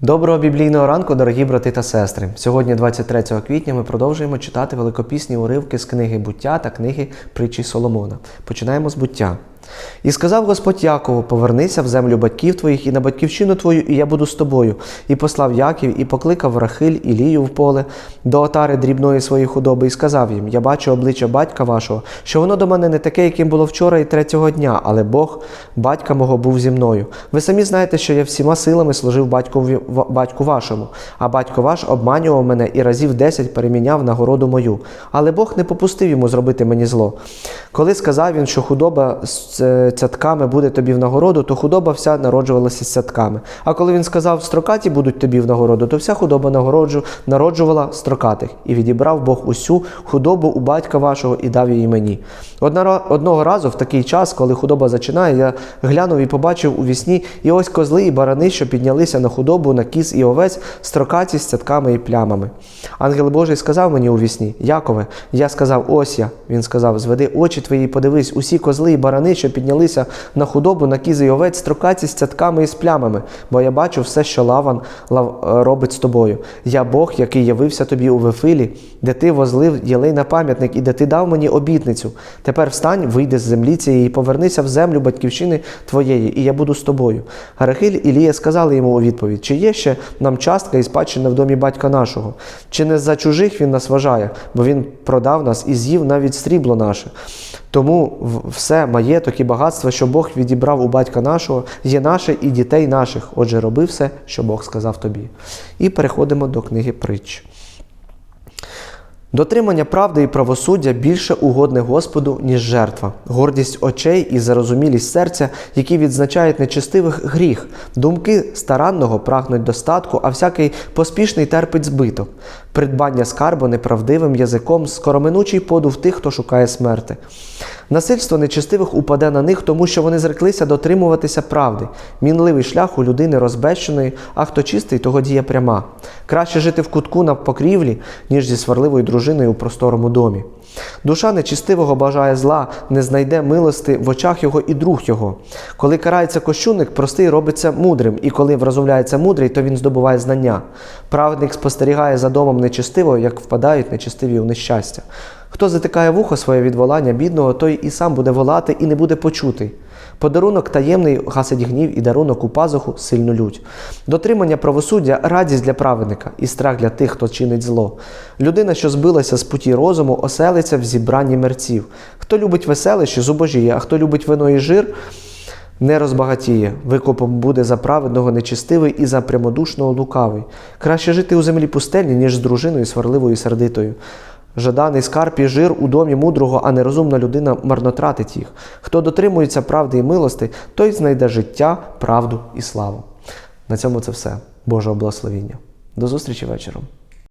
Доброго біблійного ранку, дорогі брати та сестри. Сьогодні, 23 квітня, ми продовжуємо читати великопісні уривки з книги буття та книги притчі Соломона. Починаємо з буття. І сказав Господь Якову: Повернися в землю батьків твоїх і на батьківщину твою, і я буду з тобою. І послав Яків, і покликав Рахиль і Лію в поле до отари дрібної своєї худоби, і сказав їм: Я бачу обличчя батька вашого, що воно до мене не таке, яким було вчора і третього дня, але Бог, батька мого, був зі мною. Ви самі знаєте, що я всіма силами служив батькові батьку вашому, а батько ваш обманював мене і разів десять переміняв нагороду мою. Але Бог не попустив йому зробити мені зло. Коли сказав він, що худоба з е, цятками буде тобі в нагороду, то худоба вся народжувалася з цятками. А коли він сказав, строкаті будуть тобі в нагороду, то вся худоба нагороджу, народжувала строкатих. І відібрав Бог усю худобу у батька вашого і дав її мені. Одна, одного разу, в такий час, коли худоба зачинає, я глянув і побачив у вісні, і ось козли і барани, що піднялися на худобу, на кіз і овець, строкаті з цятками і плямами. Ангел Божий сказав мені у вісні, Якове, я сказав, ось я. Він сказав, зведи очі твої, подивись, усі козли і барани, що піднялися на худобу, на кіз і овець, строкаті з цятками і з плямами, бо я бачу все, що лаван лав, е, робить з тобою. Я Бог, який явився тобі у Вифилі, де ти возлив єлей на пам'ятник і де ти дав мені обітницю. Тепер встань, вийди з землі цієї і повернися в землю батьківщини твоєї, і я буду з тобою. Гарахиль і Лія сказали йому у відповідь: Чи є ще нам частка і спадщина в домі батька нашого? Чи не за чужих він нас вважає, бо він продав нас і з'їв навіть срібло наше. Тому все маєток і багатство, що Бог відібрав у батька нашого, є наше і дітей наших. Отже, роби все, що Бог сказав тобі. І переходимо до книги притч. Дотримання правди і правосуддя більше угодне Господу, ніж жертва, гордість очей і зарозумілість серця, які відзначають нечестивих гріх. Думки старанного прагнуть достатку, а всякий поспішний терпить збиток. Придбання скарбу неправдивим язиком, скороминучий подув тих, хто шукає смерти. Насильство нечестивих упаде на них, тому що вони зреклися дотримуватися правди. Мінливий шлях у людини розбещеної, а хто чистий, того діє пряма. Краще жити в кутку на покрівлі, ніж зі сварливою дружиною у просторому домі. Душа нечистивого бажає зла, не знайде милости в очах його і друг його. Коли карається кощунник, простий робиться мудрим, і коли вразумляється мудрий, то він здобуває знання. Праведник спостерігає за домом нечистивого, як впадають нечистиві у нещастя. Хто затикає вухо своє від волання бідного, той і сам буде волати і не буде почутий. Подарунок таємний гасить гнів і дарунок у пазуху сильну лють. Дотримання правосуддя радість для праведника і страх для тих, хто чинить зло. Людина, що збилася з путі розуму, оселиться в зібранні мерців. Хто любить веселище, зубожіє, а хто любить вино і жир, не розбагатіє. Викупом буде за праведного нечистивий і за прямодушного лукавий. Краще жити у землі пустельні, ніж з дружиною сварливою і сердитою. Жаданий скарб і жир у домі мудрого, а нерозумна людина марнотратить їх. Хто дотримується правди і милости, той знайде життя, правду і славу. На цьому це все. Божого благословіння. До зустрічі вечором.